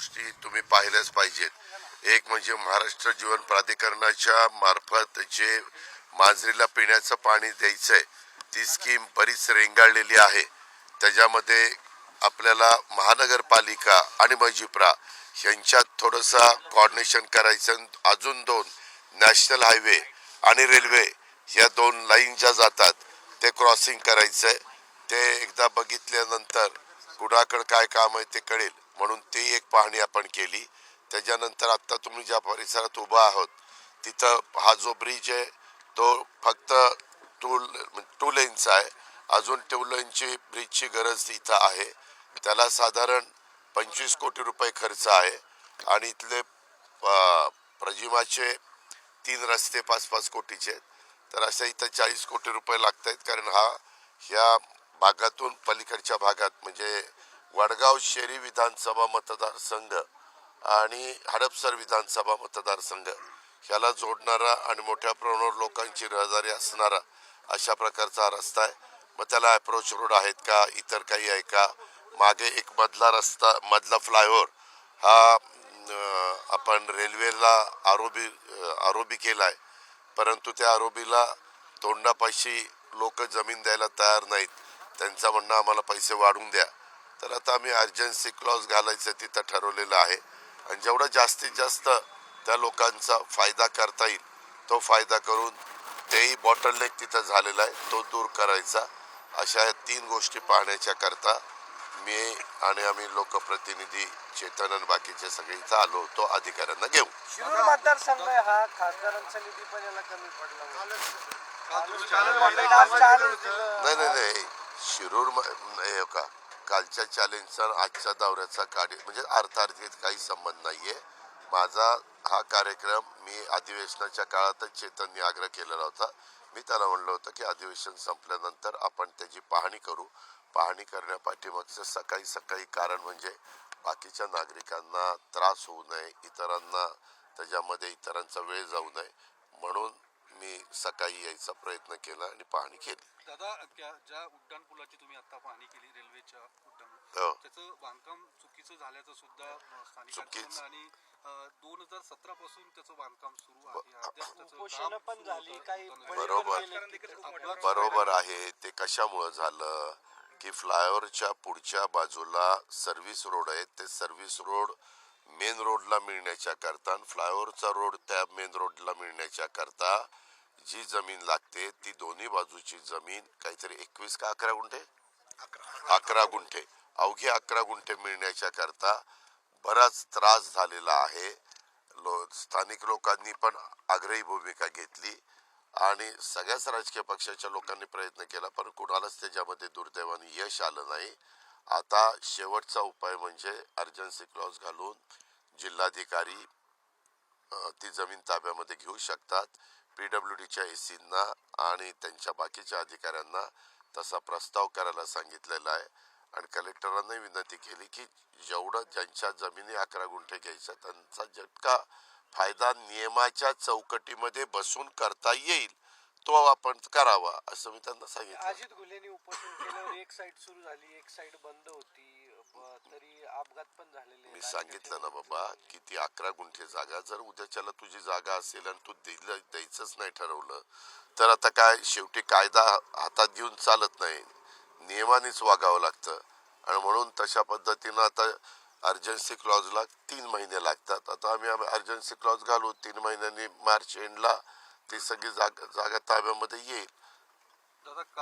गोष्टी तुम्ही पाहिल्याच पाहिजेत. एक म्हणजे महाराष्ट्र जीवन प्राधिकरणाच्या मार्फत जे मांजरीला पिण्याचं पाणी द्यायचंय ती स्कीम बरीच रेंगाळलेली आहे. त्याच्यामध्ये आपल्याला महानगरपालिका आणि मजिप्रा यांच्यात थोडंसं कॉर्डिनेशन करायचं अजून दोन नॅशनल हायवे आणि रेल्वे या दोन लाईन ज्या जातात ते क्रॉसिंग करायचंय. ते एकदा बघितल्यानंतर कुणाकडं काय काम आहे ते कळेल. म्हणून ती एक पाहणी आपण केली. त्याच्यानंतर आत्ता तुम्ही ज्या परिसरात उभा आहोत तिथं हा जो ब्रिज आहे तो फक्त टू टू लेनचा आहे. अजून टू लेनची ब्रिजची गरज इथं आहे. त्याला साधारण पंचवीस कोटी रुपये खर्च आहे. आणि इथले प्रजिमाचे तीन रस्ते पाच पाच कोटीचे आहेत. तर अशा इथं चाळीस कोटी रुपये लागत आहेत कारण हा ह्या भागातून पलीकडच्या भागात म्हणजे वडगाव शेरी विधानसभा मतदारसंघ आणि हडपसर विधानसभा मतदारसंघ. ह्याला जोडणारा आणि मोठ्या प्रमाणावर लोकांची रहदारी असणारा अशा प्रकारचा रस्ता आहे. मग त्याला अप्रोच रोड आहेत का इतर काही आहे का? मागे एक मधला रस्ता मधला फ्लायओव्हर हा आपण रेल्वेला आरोबी आरोबी केला आहे परंतु त्या आरोबीला तोंडापाशी लोक जमीन द्यायला तयार नाहीत. त्यांचं म्हणणं आम्हाला पैसे वाढवून द्या. तर आता आम्ही अर्जन्सी क्लॉज घालायचं तिथं ठरवलेलं आहे. आणि जेवढा जास्तीत जास्त त्या लोकांचा फायदा करता येईल तो फायदा करून तेही बॉटल नेक तिथं झालेला आहे तो दूर करायचा. अशा या तीन गोष्टी पाहण्याच्या करता मी आणि आम्ही लोकप्रतिनिधी चेतन आणि बाकीचे सगळे इथं आलो होतो अधिकाऱ्यांना घेऊ मतदारसंघ हा खासदारांचा निधी पण याला कमी पडला. नाही नाही नाही. शिरूर का कालच्या चॅलेंजचा आजच्या दौऱ्याचा कार्य म्हणजे अर्थार्थीत काही संबंध नाही आहे माझा हा कार्यक्रम मी अधिवेशनाच्या काळातच चेतनने आग्रह केलेला होता. मी त्याला म्हणलं होतं की अधिवेशन संपल्यानंतर आपण त्याची पाहणी करू. पाहणी करण्यापाठीमागचं सकाळी सकाळी कारण म्हणजे बाकीच्या नागरिकांना त्रास होऊ नये इतरांना त्याच्यामध्ये इतरांचा वेळ जाऊ नये. म्हणून सकाळी यायचा प्रयत्न केला आणि पाहणी केली दादा ज्या उड्डाण पुलाची तुम्ही आता पाहणी केली रेल्वेच्या उड्डाण हो. त्याचं बांधकाम चुकीचं झाल्याचं सुद्धा. म्हणणं आणि दोन हजार सतरा पासून त्याचं बांधकाम सुरू पण झाली, काही. बरोबर. बरोबर आहे ते कशामुळं झालं की फ्लायओव्हरच्या पुढच्या बाजूला सर्व्हिस रोड आहे ते सर्व्हिस रोड मेन रोडला मिळण्याच्या करता आणि फ्लायओव्हरचा रोड त्या मेन रोडला मिळण्याच्या करता जी जमीन लागते ती दोन्ही बाजूची जमीन काहीतरी एकवीस का अकरा गुंठे? अकरा. गुंठे. अवघे अकरा गुंठे मिळण्याच्या करता बराच त्रास झालेला आहे. लो स्थानिक लोकांनी पण आग्रही भूमिका घेतली आणि सगळ्याच राजकीय पक्षाच्या लोकांनी प्रयत्न केला पण कुणालाच त्याच्यामध्ये दुर्दैवाने यश आलं नाही. आता शेवटचा उपाय म्हणजे अर्जन्सी क्लॉज घालून जिल्हाधिकारी ती जमीन ताब्यामध्ये घेऊ शकतात. पीडब्ल्यू डीच्या एसींना आणि त्यांच्या बाकीच्या अधिकाऱ्यांना तसा प्रस्ताव करायला सांगितलेला आहे. आणि कलेक्टरांनाही विनंती केली की जेवढं ज्यांच्या जमिनी अकरा गुंठे घ्यायच्या त्यांचा झटका फायदा नियमाच्या चौकटीमध्ये बसून करता येईल तो आपण करावा असं मी त्यांना सांगितलं. अजित गुलेनी उपोषण केल्यावर एक साईड सुरू झाली एक साईड बंद होती. तरी अपघात पण झालेले मी सांगितलं ना बाबा की ती अकरा गुंठे जागा जर उद्याच्याला तुझी जागा असेल आणि तू दिलं द्यायचंच नाही ठरवलं तर आता काय शेवटी कायदा हातात घेऊन चालत नाही. नियमानेच वागावं लागतं. आणि म्हणून तशा पद्धतीनं आता अर्जन्सी क्लॉजला तीन महिने लागतात. आता आम्ही अर्जन्सी क्लॉज घालू तीन महिन्यांनी मार्च एंडला ती सगळी जागा जागा ताब्यामध्ये येईल.